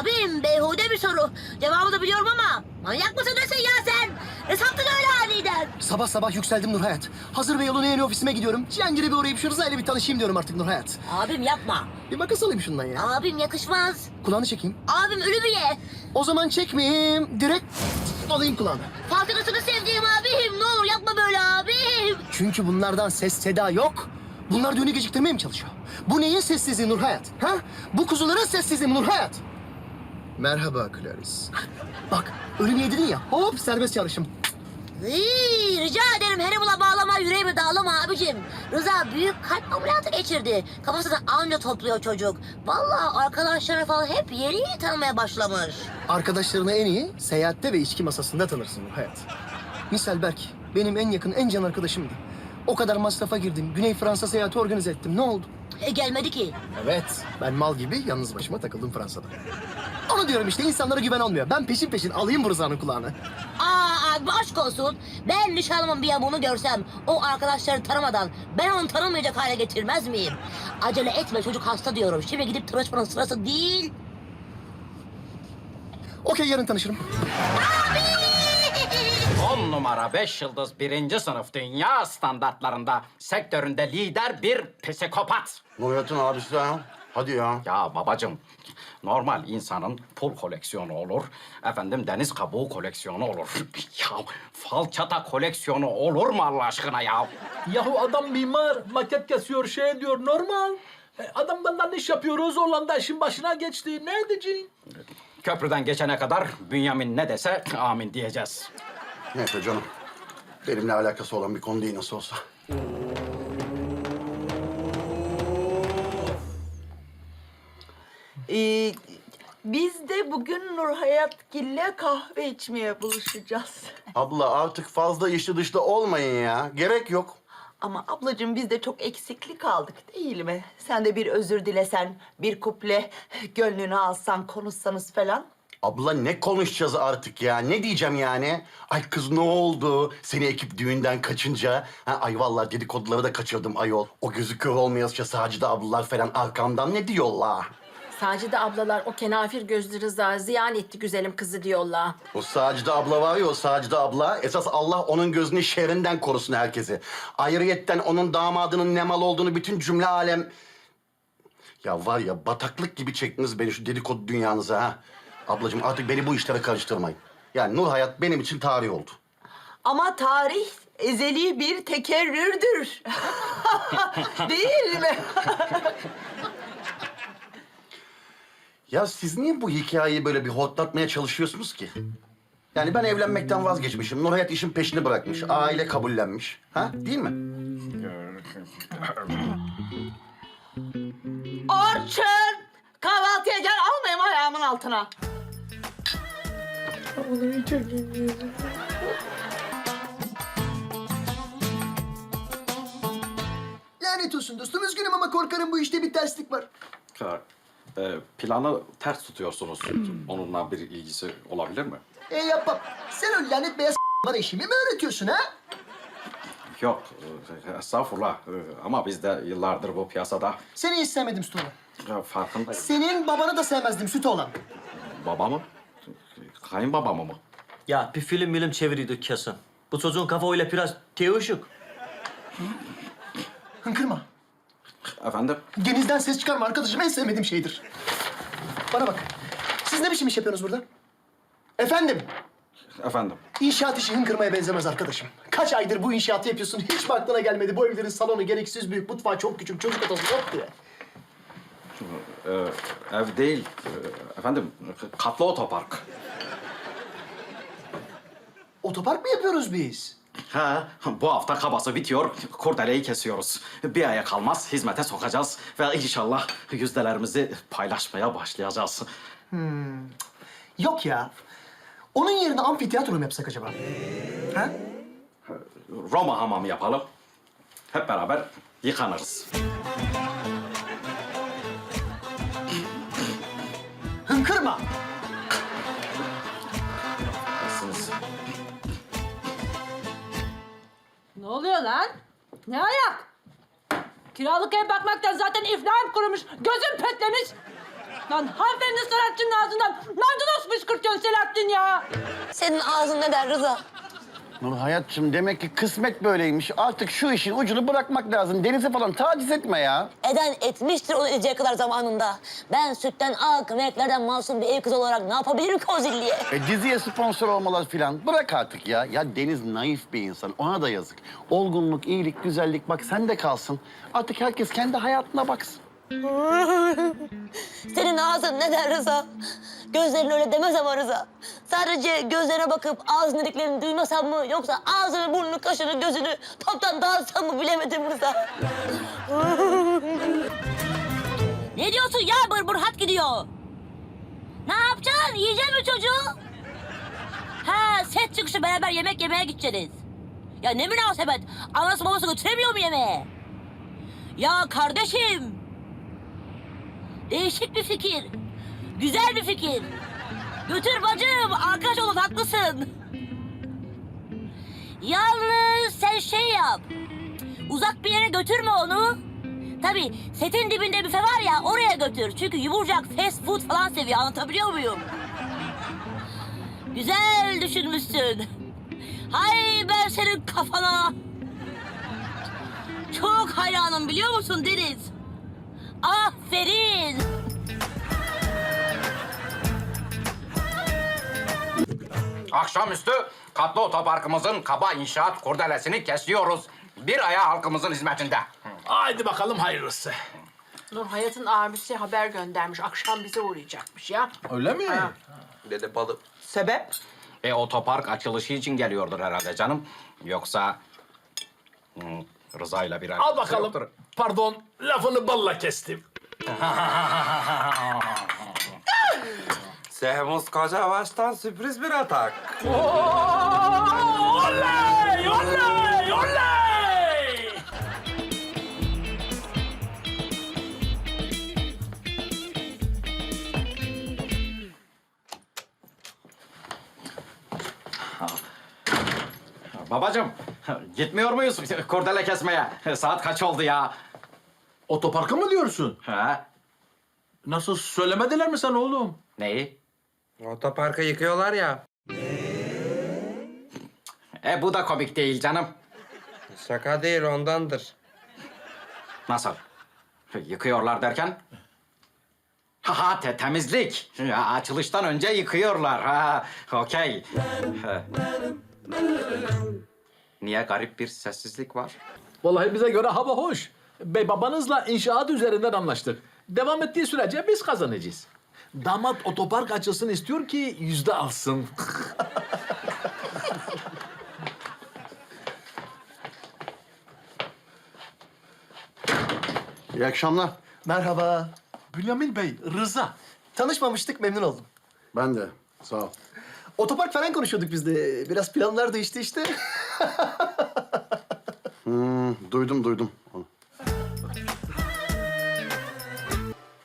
Abim beyhude bir soru. Cevabı da biliyorum ama manyak mısın nesin ya sen? Ne saptın öyle aniden? Sabah sabah yükseldim Nur Hayat. Hazır Beyoğlu'na yeni ofisime gidiyorum. Cihangir'e bir uğrayıp şu Rıza ile bir tanışayım diyorum artık Nur Hayat. Abim yapma. Bir makas alayım şundan ya. Abim yakışmaz. Kulağını çekeyim. Abim ölü bir ye. O zaman çekmeyeyim. Direkt alayım kulağını. Farkındasını sevdiğim abim. Ne olur yapma böyle abim. Çünkü bunlardan ses seda yok. Bunlar düğünü geciktirmeye mi çalışıyor? Bu neyin sessizliği Nur Hayat? Ha? Bu kuzuların sessizliği mi Nur Hayat? Merhaba Clarice. Bak ölü niye dedin ya hop serbest çalışım. Iy, rica ederim Hannibal'a bağlama, yüreğimi dağlama abicim. Rıza büyük kalp ameliyatı geçirdi. Kafasını anca topluyor çocuk. Vallahi arkadaşları falan hep yeni yeni tanımaya başlamış. Arkadaşlarını en iyi seyahatte ve içki masasında tanırsın Hayat. Misal Berk benim en yakın en can arkadaşımdı. O kadar masrafa girdim. Güney Fransa seyahati organize ettim. Ne oldu? E gelmedi ki. Evet. Ben mal gibi yalnız başıma takıldım Fransa'da. Onu diyorum işte insanlara güven olmuyor. Ben peşin peşin alayım bu Rıza'nın kulağını. Aa abi aşk olsun. Ben nişanlımın bir yamuğunu görsem o arkadaşları tanımadan ben onu tanımayacak hale getirmez miyim? Acele etme çocuk hasta diyorum. Şimdi gidip tıraşmanın sırası değil. Okey yarın tanışırım. 10 numara 5 yıldız birinci sınıf dünya standartlarında sektöründe lider bir psikopat. Nurhayat'ın abisi ha. Hadi ya. Ya babacığım normal insanın pul koleksiyonu olur. Efendim deniz kabuğu koleksiyonu olur. Ya falçata koleksiyonu olur mu Allah aşkına ya? Yahu adam mimar, maket kesiyor, şey diyor normal. E, Adam benden iş yapıyoruz, Hollanda işin başına geçti. Ne edeceksin? Köprüden geçene kadar Bünyamin ne dese amin diyeceğiz. Neyse canım. Benimle alakası olan bir konu değil nasıl olsa. Ee, biz de bugün Nurhayatgil'le kahve içmeye buluşacağız. Abla artık fazla işli dışlı olmayın ya. Gerek yok. Ama ablacığım biz de çok eksiklik aldık değil mi? Sen de bir özür dilesen, bir kuple gönlünü alsan, konuşsanız falan. Abla ne konuşacağız artık ya? Ne diyeceğim yani? Ay kız ne oldu? Seni ekip düğünden kaçınca. Ha, ay vallahi dedikoduları da kaçırdım ayol. O gözü kör olmayasıca Sacide ablalar falan arkamdan ne diyorlar? Sacide ablalar o kenafir gözlü Rıza ziyan etti güzelim kızı diyorlar. O Sacide abla var ya o Sacide abla. Esas Allah onun gözünü şerrinden korusun herkesi. Ayrıyetten onun damadının ne mal olduğunu bütün cümle alem... Ya var ya bataklık gibi çektiniz beni şu dedikodu dünyanıza ha. Ablacığım artık beni bu işlere karıştırmayın. Yani Nur Hayat benim için tarih oldu. Ama tarih ezeli bir tekerrürdür. değil mi? Ya siz niye bu hikayeyi böyle bir hortlatmaya çalışıyorsunuz ki? Yani ben evlenmekten vazgeçmişim. Nur Hayat işin peşini bırakmış. Aile kabullenmiş. Ha? Değil mi? Orçun! Kahvaltıya gel almayayım ayağımın altına. Lanet olsun dostum üzgünüm ama korkarım bu işte bir terslik var. e, planı ters tutuyorsunuz. Onunla bir ilgisi olabilir mi? E yapmam. Sen o lanet beyaz bana işimi mi öğretiyorsun ha? Yok, e, estağfurullah. E, Ama biz de yıllardır bu piyasada Seni hiç sevmedim süt oğlan. e, farkındayım. Senin babanı da sevmezdim süt oğlan. Babamı? Kayınbabamı mı? Ya bir film film çeviriyorduk kesin. Bu çocuğun kafa öyle biraz teoşuk. Hınkırma. Efendim? Genizden ses çıkarma arkadaşım en sevmediğim şeydir. Bana bak. Siz ne biçim iş yapıyorsunuz burada? Efendim, Efendim? inşaat işi hınkırmaya benzemez arkadaşım. Kaç aydır bu inşaatı yapıyorsun, hiç mi aklına gelmedi bu evlerin salonu gereksiz büyük, mutfağı çok küçük, çocuk odası yok diye. E, ev değil. e, efendim, katlı otopark. Otopark mı yapıyoruz biz? Ha, bu hafta kabası bitiyor, kurdeleyi kesiyoruz. Bir aya kalmaz hizmete sokacağız ve inşallah yüzdelerimizi paylaşmaya başlayacağız. Yok ya. Onun yerine amfiteyatro mu yapsak acaba? Ha? Roma hamamı yapalım. Hep beraber yıkanırız. Hınkırma. Oluyor lan? Ne ayak? Kiralık ev bakmaktan zaten iflahım kurumuş, gözüm petlemiş. Lan hanımefendi sanatçının ağzından maydanoz fışkırtıyorsun Selahattin ya. Senin ağzın ne der Rıza? Nur hayatçım demek ki kısmet böyleymiş. Artık şu işin ucunu bırakmak lazım. Denize falan taciz etme ya. Eden etmiştir onu edecek kadar zamanında. Ben sütten ak, meleklerden masum bir ev kızı olarak ne yapabilirim ki o zilliye? E, diziye sponsor olmalar filan. Bırak artık ya. Ya Deniz naif bir insan. Ona da yazık. Olgunluk, iyilik, güzellik bak sen de kalsın. Artık herkes kendi hayatına baksın. Senin ağzın ne der Rıza? Gözlerin öyle demez ama Rıza. Sadece gözlerine bakıp ağzın dediklerini duymasam mı yoksa ağzını, burnunu, kaşını, gözünü toptan dağıtsam mı bilemedim Rıza. ne diyorsun ya bır bır hat gidiyor. Ne yapacaksın? Yiyecek mi çocuğu? Ha set çıkışı beraber yemek yemeye gideceğiz. Ya ne münasebet. Anası babası götüremiyor mu yemeğe? Ya kardeşim. Değişik bir fikir. Güzel bir fikir. Götür bacım, arkadaş olun haklısın. Yalnız sen şey yap. Uzak bir yere götürme onu. Tabii setin dibinde büfe var ya oraya götür. Çünkü yumurcak fast food falan seviyor anlatabiliyor muyum? Güzel düşünmüşsün. Hay ben senin kafana. Çok hayranım biliyor musun Deniz? Aferin. Akşamüstü katlı otoparkımızın kaba inşaat kurdelesini kesiyoruz. Bir aya halkımızın hizmetinde. Haydi bakalım hayırlısı. Nur Hayat'ın abisi haber göndermiş. Akşam bize uğrayacakmış ya. Öyle mi? Dede balık. Sebep? E otopark açılışı için geliyordur herhalde canım. Yoksa hmm, Rıza ile bir Al bakalım. yoktur. Pardon, lafını balla kestim. Sehmus Koca baştan sürpriz bir atak. Oley! Oley! Oley! Babacım gitmiyor muyuz kurdele kesmeye? Saat kaç oldu ya? Otoparka mı diyorsun? Ha? Nasıl söylemediler mi sana oğlum? Neyi? Otoparkı yıkıyorlar ya. E bu da komik değil canım. Şaka değil ondandır. Nasıl? Yıkıyorlar derken? Ha ha te- temizlik. Ya, açılıştan önce yıkıyorlar. Ha okey. Ha. Niye garip bir sessizlik var? Vallahi bize göre hava hoş. Bey babanızla inşaat üzerinden anlaştık. Devam ettiği sürece biz kazanacağız. Damat otopark açılsın istiyor ki yüzde alsın. İyi akşamlar. Merhaba. Bünyamin Bey, Rıza. Tanışmamıştık, memnun oldum. Ben de. Sağ ol. Otopark falan konuşuyorduk biz de. Biraz planlar değişti işte. Hmm, duydum duydum.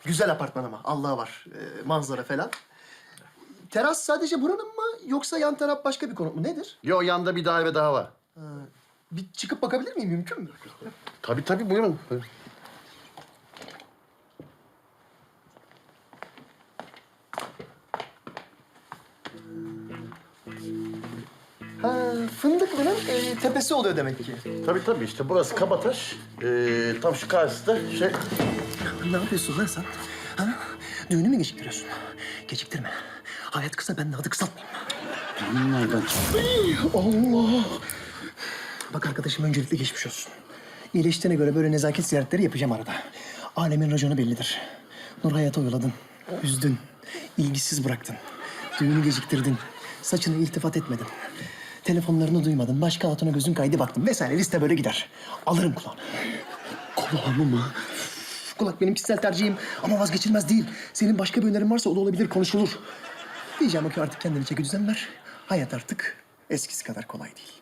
Güzel apartman ama, Allah var. Ee, manzara falan. Teras sadece buranın mı yoksa yan taraf başka bir konut mu? Nedir? Yo yanda bir daire daha var. Bir çıkıp bakabilir miyim? Mümkün mü? Tabii tabii buyurun. buyurun. Ha, Fındıklı'nın e, tepesi oluyor demek ki. Tabii tabii işte burası Kabataş. Ee, tam şu karşıda şey... Ne yapıyorsun lan sen? Ha? Düğünü mü geciktiriyorsun? Geciktirme. Hayat kısa, ben de adı kısaltmayayım. Nereden çıktı? Allah! Bak arkadaşım öncelikle geçmiş olsun. İyileştiğine göre böyle nezaket ziyaretleri yapacağım arada. Alemin raconu bellidir. Nur hayata oyaladın, üzdün, ilgisiz bıraktın. Düğünü geciktirdin, saçını iltifat etmedin. Telefonlarını duymadın, başka hatuna gözün kaydı baktın vesaire liste böyle gider. Alırım kulağını. Kulağımı mı? Kulak benim kişisel tercihim ama vazgeçilmez değil. Senin başka bir önerin varsa o da olabilir, konuşulur. Diyeceğim o ki artık kendine çeki düzen ver. Hayat artık eskisi kadar kolay değil.